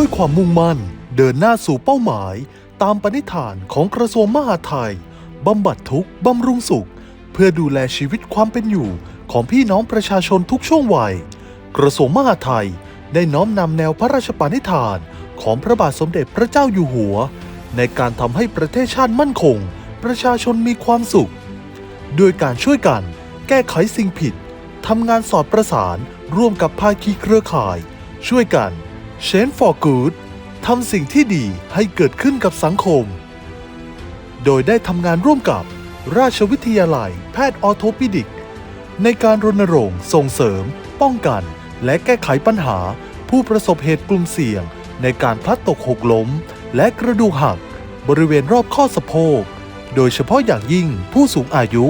ด้วยความมุ่งมั่น เดินหน้าสู่เป้าหมาย ตามปณิธานของกระทรวงมหาดไทยบำบัดทุกข์บำรุงสุข เพื่อดูแลชีวิตความเป็นอยู่ของพี่น้องประชาชนทุกช่วงวัย กระทรวงมหาดไทยได้น้อมนำแนวพระราชปณิธานของพระบาทสมเด็จพระเจ้าอยู่หัว ในการทำให้ประเทศชาติมั่นคง ประชาชนมีความสุข ด้วยการช่วยกันแก้ไขสิ่งผิดทำงานสอดประสานร่วมกับภาคีเครือข่าย ช่วยกัน Change for Good ทำสิ่งที่ดีให้เกิดขึ้นกับสังคม โดยได้ทำงานร่วมกับราชวิทยาลัยแพทย์ออโทปิดิก ในการรณรงค์ส่งเสริม ป้องกัน และแก้ไขปัญหา ผู้ประสบเหตุกลุ่มเสี่ยง ในการพลัดตกหกล้ม และกระดูกหัก บริเวณรอบข้อสะโพก โดยเฉพาะอย่างยิ่งผู้สูงอายุ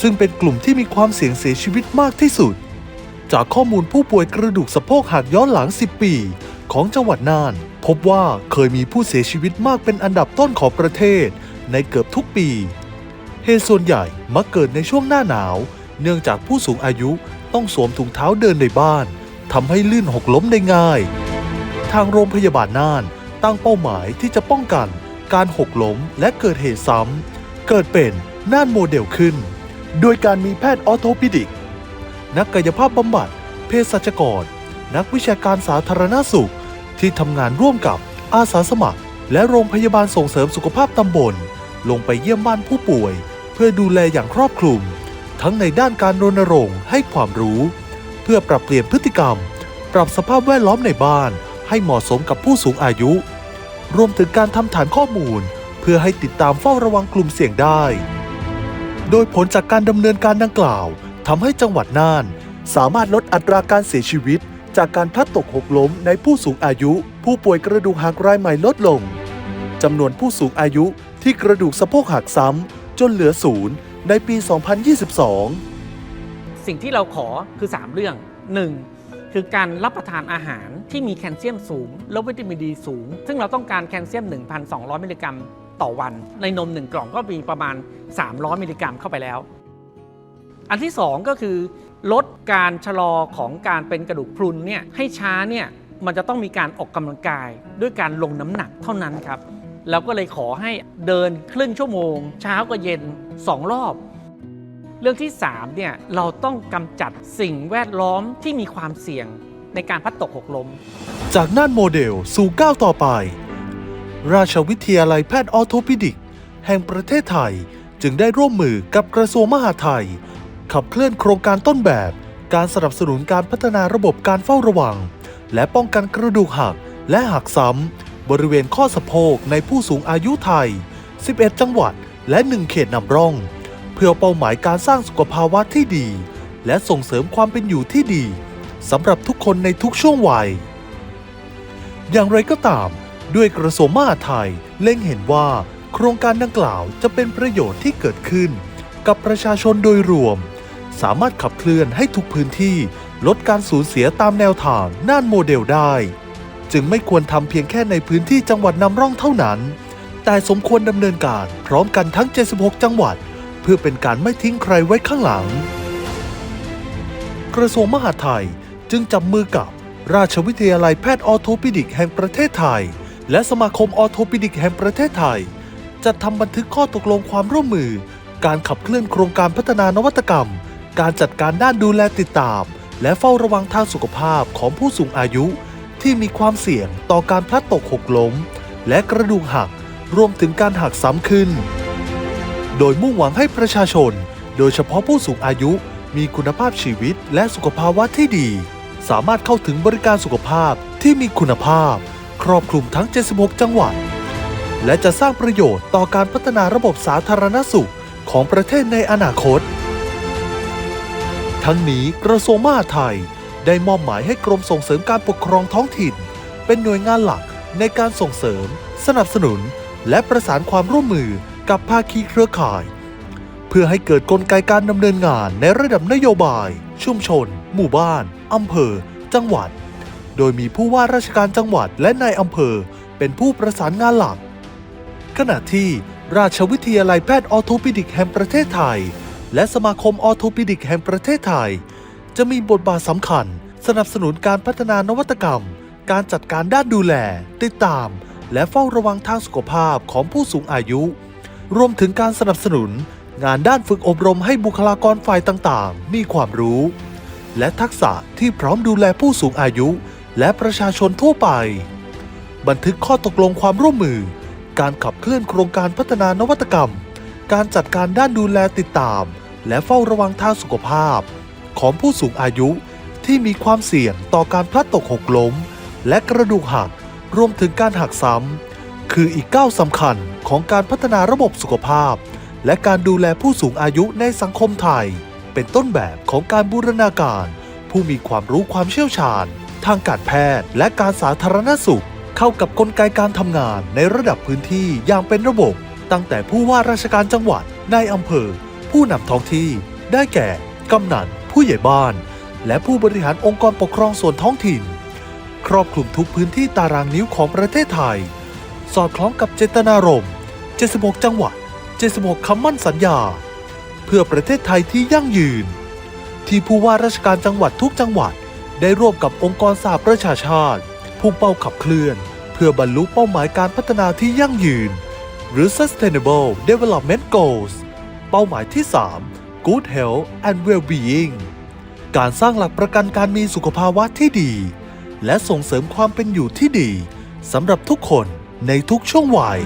ซึ่งเป็นกลุ่มที่มีความเสี่ยงเสียชีวิตมากที่สุด จากข้อมูลผู้ป่วยกระดูกสะโพกหักย้อนหลัง 10 ปี ของจังหวัดน่าน พบว่าเคยมีผู้เสียชีวิตมากเป็นอันดับต้นของประเทศ ในเกือบทุกปี เหตุส่วนใหญ่มักเกิดในช่วงหน้าหนาว เนื่องจากผู้สูงอายุต้องสวมถุงเท้าเดินในบ้านทำให้ลื่นหกล้มได้ง่าย ทางโรงพยาบาลน่านตั้งเป้าหมายที่จะป้องกัน การหกล้มและเกิดเหตุซ้ำเกิดเป็นน่านโมเดลขึ้น โดยการมีแพทย์ออโทปิดิก นักกายภาพบำบัด เภสัชกร นักวิชาการสาธารณสุข ที่ทำงานร่วมกับอาสาสมัคร และโรงพยาบาลส่งเสริมสุขภาพตำบล ลงไปเยี่ยมบ้านผู้ป่วย เพื่อดูแลอย่างครอบคลุม ทั้งในด้านการรณรงค์ให้ความรู้ เพื่อปรับเปลี่ยนพฤติกรรม ปรับสภาพแวดล้อมในบ้านให้เหมาะสมกับผู้สูงอายุ รวมถึงการทำฐานข้อมูล เพื่อให้ติดตามเฝ้าระวังกลุ่มเสี่ยงได้ โดยผลจากการดำเนินการดังกล่าว ทำให้จังหวัดน่าน สามารถลดอัตราการเสียชีวิต จากการพลัดตกหกล้มในผู้สูงอายุ ผู้ป่วยกระดูกหักรายใหม่ลดลงจำนวนผู้สูงอายุที่กระดูกสะโพกหักซ้ำจนเหลือศูนย์ในปี 2022 สิ่งที่เราขอคือ 3 เรื่อง 1. คือการรับประทานอาหารที่มีแคลเซียมสูง และวิตามินดีสูง ซึ่งเราต้องการแคลเซียม 1,200 มิลลิกรัมต่อวัน ในนม 1 กล่องก็มีประมาณ 300 มิลลิกรัมเข้าไปแล้ว อันที่ 2 ก็คือลดการชะลอของการเป็นกระดูกพรุนเนี่ยให้ช้าเนี่ยมันจะต้องมีการออกกำลังกายด้วยการลงน้ำหนักเท่านั้นครับเราก็เลยขอให้เดินครึ่งชั่วโมง เช้ากับเย็น 2 รอบ เรื่องที่3เนี่ยเราต้องกำจัดสิ่งแวดล้อมที่มีความเสี่ยงในการพัดตกหกล้มจากน่านโมเดลสู่ก้าวต่อไป ราชวิทยาลัยแพทย์ออโทปิดิก แห่งประเทศไทยจึงได้ร่วมมือกับกระทรวงมหาดไทย ขับเคลื่อนโครงการต้นแบบ การสนับสนุนการพัฒนาระบบการเฝ้าระวัง และป้องกันกระดูกหักและหักซ้ำ บริเวณข้อสะโพกในผู้สูงอายุไทย 11 จังหวัด และ 1 เขตนำร่อง เพื่อเป้าหมายการสร้างสุขภาวะที่ดี และส่งเสริมความเป็นอยู่ที่ดีสำหรับทุกคนในทุกช่วงวัย อย่างไรก็ตาม ด้วยกระทรวงมหาดไทยเล็งเห็นว่า โครงการดังกล่าวจะเป็นประโยชน์ที่เกิดขึ้น กับประชาชนโดยรวม สามารถขับเคลื่อนให้ทุกพื้นที่ลดการสูญเสียตามแนวทางน่านโมเดลได้ จึงไม่ควรทำเพียงแค่ในพื้นที่จังหวัดนำร่องเท่านั้น แต่สมควรดำเนินการพร้อมกันทั้ง 76 จังหวัด เพื่อเป็นการไม่ทิ้งใครไว้ข้างหลัง กระทรวงมหาดไทยจึงจับมือกับราชวิทยาลัยแพทย์ออโทปิดิกแห่งประเทศไทย และสมาคมออโทปิดิกแห่งประเทศไทย จัดทำบันทึกข้อตกลงความร่วมมือ การขับเคลื่อนโครงการพัฒนานวัตกรรม การจัดการด้านดูแลติดตาม และเฝ้าระวังทางสุขภาพของผู้สูงอายุ ที่มีความเสี่ยงต่อการพลัดตกหกล้ม และกระดูกหักรวมถึงการหักซ้ำขึ้น โดยมุ่งหวังให้ประชาชน โดยเฉพาะผู้สูงอายุ มีคุณภาพชีวิตและสุขภาวะที่ดี สามารถเข้าถึงบริการสุขภาพที่มีคุณภาพ ครอบคลุมทั้ง 76 จังหวัด และจะสร้างประโยชน์ต่อการพัฒนาระบบสาธารณสุขของประเทศในอนาคต ทั้งนี้กระทรวงมหาดไทย ได้มอบหมายให้กรมส่งเสริมการปกครองท้องถิ่น เป็นหน่วยงานหลักในการส่งเสริม สนับสนุน และประสานความร่วมมือกับภาคีเครือข่าย เพื่อให้เกิดกลไกการดำเนินงานในระดับนโยบาย ชุมชน หมู่บ้านอำเภอ จังหวัด โดยมีผู้ว่าราชการจังหวัดและนายอำเภอ เป็นผู้ประสานงานหลัก ขณะที่ราชวิทยาลัยแพทย์ออโทปิดิกแห่งประเทศไทย และสมาคมออโทปิดิกแห่งประเทศไทย จะมีบทบาทสำคัญ สนับสนุนการพัฒนานวัตกรรม การจัดการด้านดูแล ติดตาม และเฝ้าระวังทางสุขภาพของผู้สูงอายุ รวมถึงการสนับสนุน งานด้านฝึกอบรมให้บุคลากรฝ่ายต่างๆ มีความรู้ และทักษะที่พร้อมดูแลผู้สูงอายุ และประชาชนทั่วไป บันทึกข้อตกลงความร่วมมือ การขับเคลื่อนโครงการพัฒนานวัตกรรมการจัดการด้านดูแลติดตาม และเฝ้าระวังทางสุขภาพ ของผู้สูงอายุที่มีความเสี่ยงต่อการพลัดตกหกล้ม และกระดูกหักรวมถึงการหักซ้ำ คืออีกก้าวสำคัญของการพัฒนาระบบสุขภาพ และการดูแลผู้สูงอายุในสังคมไทย เป็นต้นแบบของการบูรณาการ ผู้มีความรู้ความเชี่ยวชาญ ทางการแพทย์และการสาธารณสุข เข้ากับกลไกการทำงานในระดับพื้นที่อย่างเป็นระบบ ตั้งแต่ผู้ว่าราชการจังหวัดนายอำเภอ ผู้นำท้องที่ ได้แก่ กำนัน ผู้ใหญ่บ้าน และผู้บริหารองค์กรปกครองส่วนท้องถิ่น ครอบคลุมทุกพื้นที่ตารางนิ้วของประเทศไทย สอดคล้องกับเจตนารมณ์ 76 จังหวัด 76 คำมั่นสัญญา เพื่อประเทศไทยที่ยั่งยืน ที่ผู้ว่าราชการจังหวัดทุกจังหวัด ได้ร่วมกับองค์กรสหประชาชาติพุ่งเป้าขับเคลื่อน เพื่อบรรลุเป้าหมายการพัฒนาที่ยั่งยืน หรือ Sustainable Development Goals ป้าหมายที่ 3 Good Health and Well-being การสร้างหลักประกันการมีสุขภาวะที่ดี และส่งเสริมความเป็นอยู่ที่ดีสำหรับทุกคนในทุกช่วงวัย